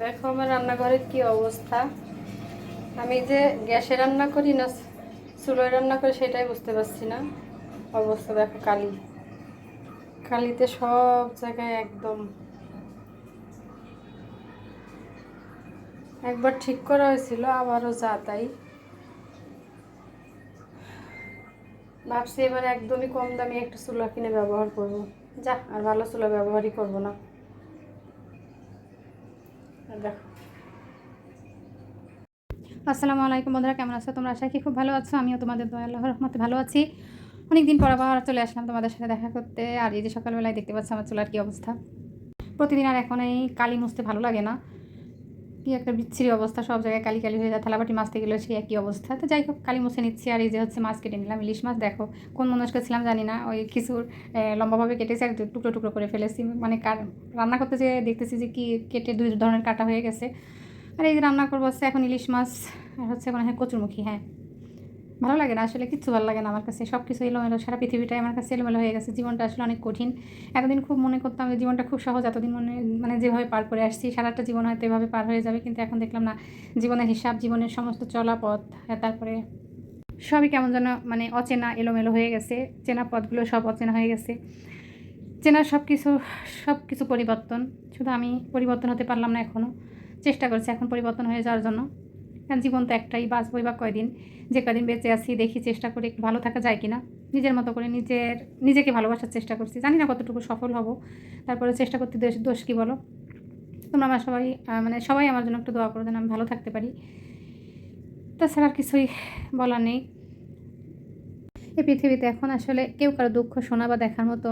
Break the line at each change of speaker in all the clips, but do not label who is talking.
দেখো আমার রান্নাঘরের কি অবস্থা। আমি যে গ্যাসে রান্না করি না, চুলোয় রান্না করি সেটাই বুঝতে পারছি না। অবস্থা দেখো কালি। কালিতে সব জায়গায় একদম। একবার ঠিক করা হয়েছিল, আবারও যা তাই। ভাবছি এবার একদমই কম দামি একটা চুলা কিনে ব্যবহার করব। যা, আর ভালো চুলা ব্যবহারই করব না।
আসসালামু আলাইকুম বন্ধুরা, কেমন আছো? তোমরা আশা কি খুব ভালো আছো। আমিও তোমাদের দয়া, আল্লাহর রহমতে ভালো আছি। অনেকদিন পর আবার চলে আসলাম তোমাদের সাথে দেখা করতে। আর এই যে সকালবেলায় দেখতে পাচ্ছি আমার চুলার কী অবস্থা। প্রতিদিন আর এখন এই কালি মুছতে ভালো লাগে না। কি একটা বিচ্ছিরি অবস্থা, সব জায়গায় কালি কালি হয়ে যায়, থালাবাটি মাছতে গেলেও সেই একই অবস্থা। তো যাই হোক, কালি মুছে নিচ্ছি আর এই যে হচ্ছে মাছ কেটে নিলাম, ইলিশ মাছ দেখো, কোন মনস্ক ছিলাম জানি না, ওই কিছুর লম্বাভাবে কেটেছে আর টুকরো টুকরো করে ফেলেছি। মানে রান্না করতে যে দেখতেছি যে কি কেটে দুই ধরনের কাটা হয়ে গেছে। আর এই যে রান্না করব হচ্ছে এখন ইলিশ মাছ, আর হচ্ছে মনে হ্যাঁ কচুরমুখী হ্যাঁ। ভালো লাগে না আসলে কিচ্ছু ভালো লাগে না আমার কাছে। সব কিছু এলোমেলো সারা পৃথিবীটাই আমার কাছে এলোমেলো হয়ে গেছে। জীবনটা আসলে অনেক কঠিন। এতদিন খুব মনে করতাম যে জীবনটা খুব সহজ এতদিন মনে মানে যেভাবে পার করে আসছি সারাটা জীবন হয়তো এভাবে পার হয়ে যাবে কিন্তু এখন দেখলাম না জীবনের হিসাব জীবনের সমস্ত চলাপথ হ্যাঁ, তারপরে সবই কেমন যেন মানে অচেনা এলোমেলো হয়ে গেছে। চেনা পথগুলো সব অচেনা হয়ে গেছে। চেনা সব কিছু সব কিছু পরিবর্তন। শুধু আমি পরিবর্তন হতে পারলাম না এখনও চেষ্টা করছি এখন পরিবর্তন হয়ে যাওয়ার জন্য। জীবন তো একটাই, বাঁচবই বা কয়দিন? যে কদিন বেঁচে আছি, দেখি চেষ্টা করে একটু ভালো থাকা যায় কি না নিজের মতো করে নিজের, নিজেকে ভালোবাসার চেষ্টা করছি। জানি না কতটুকু সফল হব, তারপরে চেষ্টা করতে দোষ দোষ কী বলো? তোমরা আমার সবাই মানে সবাই আমার জন্য একটু দোয়া করো যেন আমি ভালো থাকতে পারি। তাছাড়া আর কিছুই বলার নেই। এই পৃথিবীতে এখন আসলে কেউ কারও দুঃখ শোনা বা দেখার মতো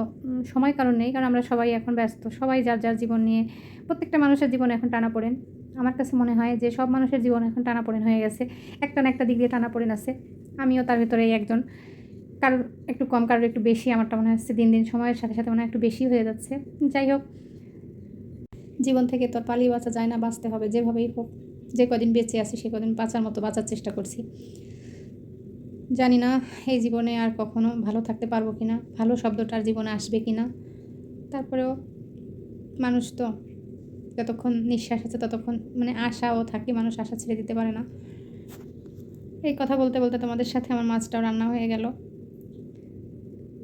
সময় কারণ নেই, কারণ আমরা সবাই এখন ব্যস্ত। সবাই যার যার জীবন নিয়ে, প্রত্যেকটা মানুষের জীবন এখন টানা পড়েন। আমার কাছে মনে হয় যে সব মানুষের জীবন এখন টানা পড়েন হয়ে গেছে। একটা না একটা দিক দিয়ে টানা পড়েন আছে। আমিও তার ভিতরে একজন। কারোর একটু কম, কারোর একটু বেশি আমারটা মনে হচ্ছে দিন দিন সময়ের সাথে সাথে মনে হয় একটু বেশি হয়ে যাচ্ছে। যাই হোক, জীবন থেকে তো পালিয়ে বাঁচা যায় না, বাঁচতে হবে যেভাবেই হোক। যে কদিন বেঁচে আছি সে কদিন বাঁচার মতো বাঁচার চেষ্টা করছি। জানি না এই জীবনে আর কখনো ভালো থাকতে পারব কি না ভালো শব্দটার জীবনে আসবে কি না তারপরেও মানুষ তো যতক্ষণ নিঃশ্বাস আছে ততক্ষণ মানে আশাও থাকে, মানুষ আশা ছেড়ে দিতে পারে না। এই কথা বলতে বলতে তোমাদের সাথে আমার মাছটাও রান্না হয়ে গেল।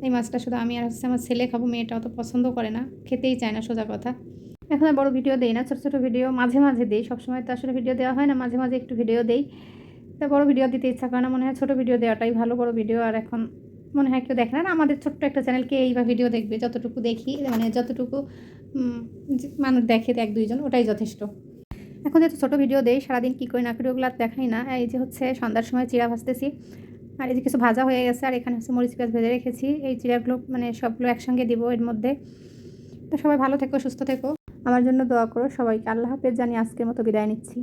এই মাছটা শুধু আমি আর হচ্ছে আমার ছেলে খাব মেয়েটাও তো পছন্দ করে না, খেতেই চায় না, সোজা কথা। এখন আর বড় ভিডিও দেই না, ছোটো ছোটো ভিডিও মাঝে মাঝে দেই, সবসময় তো আসলে ভিডিও দেওয়া হয় না, মাঝে মাঝে একটু ভিডিও দেই। তা বড় ভিডিও দিতে ইচ্ছা করে না, মনে হয় ছোটো ভিডিও দেওয়াটাই ভালো বড় ভিডিও, আর এখন মনে হয় কেউ দেখে না আমাদের ছোট্ট একটা চ্যানেলকে এই বা ভিডিও দেখবে, যতটুকু দেখি মানে যতটুকু মানুষ দেখে এক দুইজন, ওটাই যথেষ্ট। এখন যেহেতু ছোটো ভিডিও দেই, সারাদিন কী করি না করি ওগুলো দেখাই না। এই যে হচ্ছে সন্ধ্যার সময় চিড়া ভাজতেছি, আর এই যে কিছু ভাজা হয়ে গেছে, আর এখানে হচ্ছে মরিচ পেঁয়াজ ভেজে রেখেছি। এই চিড়াগুলো মানে সবগুলো একসঙ্গে দিব এর মধ্যে। তো সবাই ভালো থেকো, সুস্থ থেকো। আমার জন্য দোয়া করো সবাইকে। আল্লাহ হাফেজ, জানি আজকের মতো বিদায় নিচ্ছি।